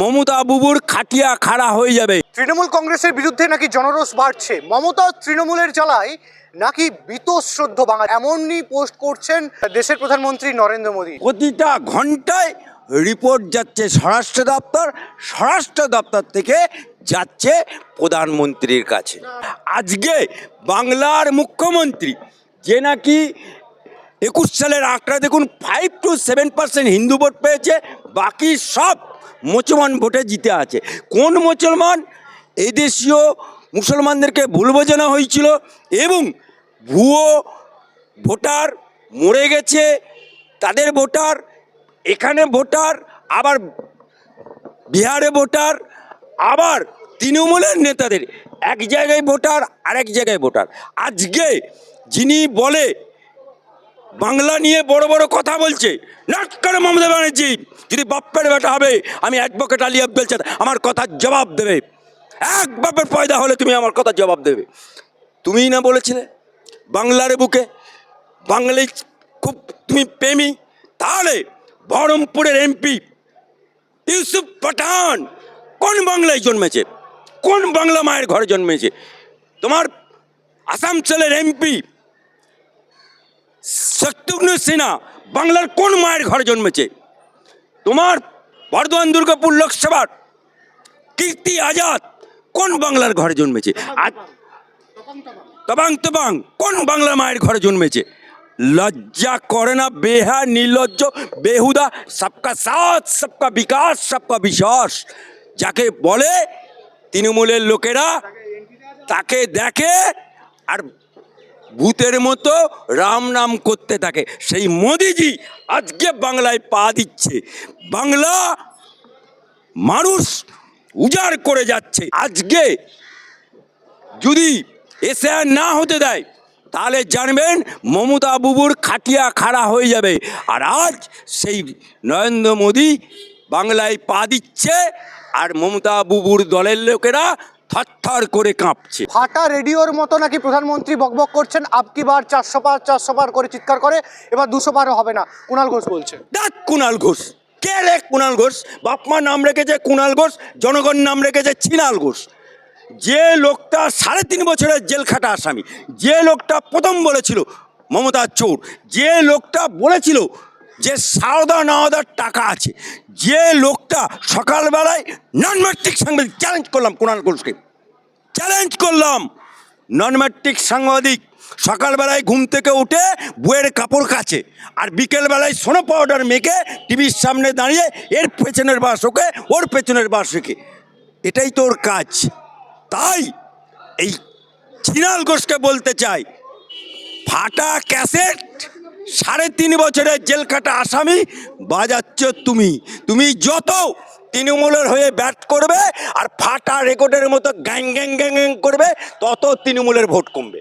মমতা বুবুর খাটিয়া খাড়া হয়ে যাবে। তৃণমূল কংগ্রেসের বিরুদ্ধে নাকি জনরোষ বাড়ছে? মমতা তৃণমূলের জ্বালায় নাকি বীতশ্রদ্ধ বাঙালি? এমনই পোস্ট করছেন দেশের প্রধানমন্ত্রী নরেন্দ্র মোদী। প্রতিটা ঘন্টায় রিপোর্ট যাচ্ছে স্বরাষ্ট্র দপ্তর স্বরাষ্ট্র দপ্তর থেকে যাচ্ছে প্রধানমন্ত্রীর কাছে। আজকে বাংলার মুখ্যমন্ত্রী যে নাকি একুশ সালের আঁকড়া দেখুন ফাইভ টু সেভেন পার্সেন্ট হিন্দু ভোট পেয়েছে বাকি সব মুসলমান ভোটে জিতে আছে। কোন মুসলমান? এই দেশীয় মুসলমানদেরকে ভুল বোঝানো হয়েছিল এবং ভুয়ো ভোটার মরে গেছে। তাদের ভোটার, এখানে ভোটার, আবার বিহারে ভোটার, আবার তৃণমূলের নেতাদের। এক জায়গায় ভোটার, আরেক জায়গায় ভোটার। আজকে যিনি বলে বাংলা নিয়ে বড় বড় কথা বলছে। নাট করে মমতা ব্যানার্জি, যদি বাপ্পের বেটা হবে, আমি অ্যাডভোকেট আলী আব্দুল চাঁদ, আমার কথার জবাব দেবে। এক বাপের পয়দা হলে তুমি আমার কথার জবাব দেবে। তুমিই না বলেছিলে? বাংলার বুকে বাঙালি খুব তুমি প্রেমী। তাহলে বহরমপুরের এমপি ইউসুফ পাঠান কোন বাংলায় জন্মেছে? কোন বাংলা মায়ের ঘরে জন্মেছে? তোমার আসানসোলের এমপি শত্রুঘ্ন সিনহা বাংলার কোন মায়ের ঘরে জন্মেছে? তোমার বর্ধমান দুর্গাপুর লোকসভার কীর্তি আজাদ কোন বাংলার ঘরে জন্মেছে? তবাং তবাং, কোন বাংলার মায়ের ঘরে জন্মেছে? লজ্জা করে না, বেহা, নির্লজ্জ, বেহুদা, সবকা সাথ, সবকা বিকাশ, সবকা বিশ্বাস যাকে বলে তৃণমূলের লোকেরা, তাকে দেখে আর ভূতের মতো রাম নাম করতে থাকে। সেই মোদিজি আজকে বাংলায় পা দিচ্ছে। বাংলা মানুষ উজাড় করে যাচ্ছে। আজকে যদি এসে আর না হতে দেয়, তাহলে জানবেন মমতা বুবুর খাটিয়া খাড়া হয়ে যাবে। আর আজ সেই নরেন্দ্র মোদী বাংলায় পা দিচ্ছে। আর মমতা বুবুর দলের লোকেরা থরথর করে কাঁপছে। ফাটা রেডিওর মতো নাকি প্রধানমন্ত্রী বকবক করছেন? আপকি বার চারশো পার চারশো পার করে চিৎকার করে এবার দুশো পারও হবে না। কুণাল ঘোষ বলছে। ডাক কুণাল ঘোষ কে রে কুণাল ঘোষ? বাপমা নাম রেখেছে কুণাল ঘোষ জনগণ নাম রেখেছে চিনাল ঘোষ। যে লোকটা সাড়ে তিন বছরের জেল খাটা আসামি যে লোকটা প্রথম বলেছিল মমতা চোর যে লোকটা বলেছিল যে সারদা নাওদার টাকা আছে, যে লোকটা সকালবেলায় নন ম্যাট্রিক সাংবাদিক চ্যালেঞ্জ করলাম কুণাল ঘোষকে চ্যালেঞ্জ করলাম। নন ম্যাট্রিক সাংবাদিক সকালবেলায় ঘুম থেকে উঠে বইয়ের কাপড় কাছে আর বিকেলবেলায় সোনো পাউডার মেখে টিভির সামনে দাঁড়িয়ে এর পেছনের বাস ওকে, ওর পেছনের বাস রেখে। এটাই তোর কাজ। তাই এই চিনাল ঘোষকে বলতে চাই, ফাটা ক্যাসেট সাড়ে তিন বছরের জেল কাটা আসামি, বাজাচ্ছ তুমি। তুমি যত তৃণমূলের হয়ে ব্যাট করবে আর ফাটা রেকর্ডের মতো গ্যাং গ্যাং গ্যাং গ্যাং করবে, তত তৃণমূলের ভোট কমবে।